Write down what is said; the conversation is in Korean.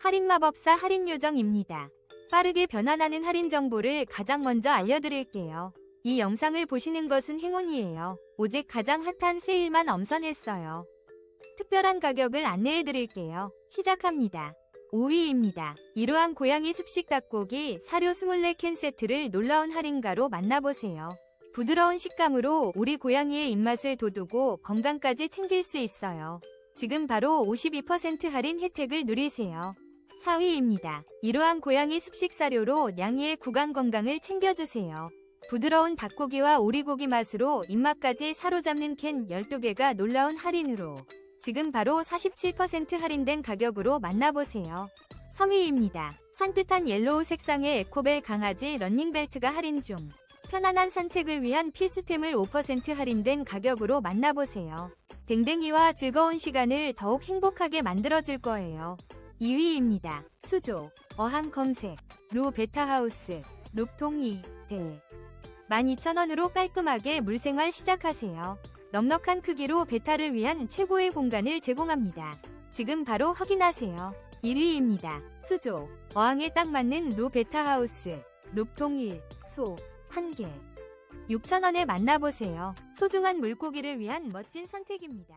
할인마법사 할인요정입니다. 빠르게 변환하는 할인 정보를 가장 먼저 알려드릴게요. 이 영상을 보시는 것은 행운이에요. 오직 가장 핫한 세일만 엄선했어요. 특별한 가격을 안내해드릴게요. 시작합니다. 5위입니다. 이러한 고양이 습식 닭고기 사료 24캔 세트를 놀라운 할인가로 만나보세요. 부드러운 식감으로 우리 고양이의 입맛을 돋우고 건강까지 챙길 수 있어요. 지금 바로 52% 할인 혜택을 누리세요. 4위입니다. 이러한 고양이 습식 사료로 냥이의 구강 건강을 챙겨주세요. 부드러운 닭고기와 오리고기 맛으로 입맛까지 사로잡는 캔 12개가 놀라운 할인으로 지금 바로 47% 할인된 가격으로 만나보세요. 3위입니다. 산뜻한 옐로우 색상의 에코벨 강아지 런닝벨트가 할인 중. 편안한 산책을 위한 필수템을 5% 할인된 가격으로 만나보세요. 댕댕이와 즐거운 시간을 더욱 행복하게 만들어줄 거예요. 2위입니다. 수조, 어항 검색, 루 베타하우스, 룩통이, 대. 12,000원으로 깔끔하게 물생활 시작하세요. 넉넉한 크기로 베타를 위한 최고의 공간을 제공합니다. 지금 바로 확인하세요. 1위입니다. 수조, 어항에 딱 맞는 루 베타하우스, 룩통일, 소, 1개. 6,000원에 만나보세요. 소중한 물고기를 위한 멋진 선택입니다.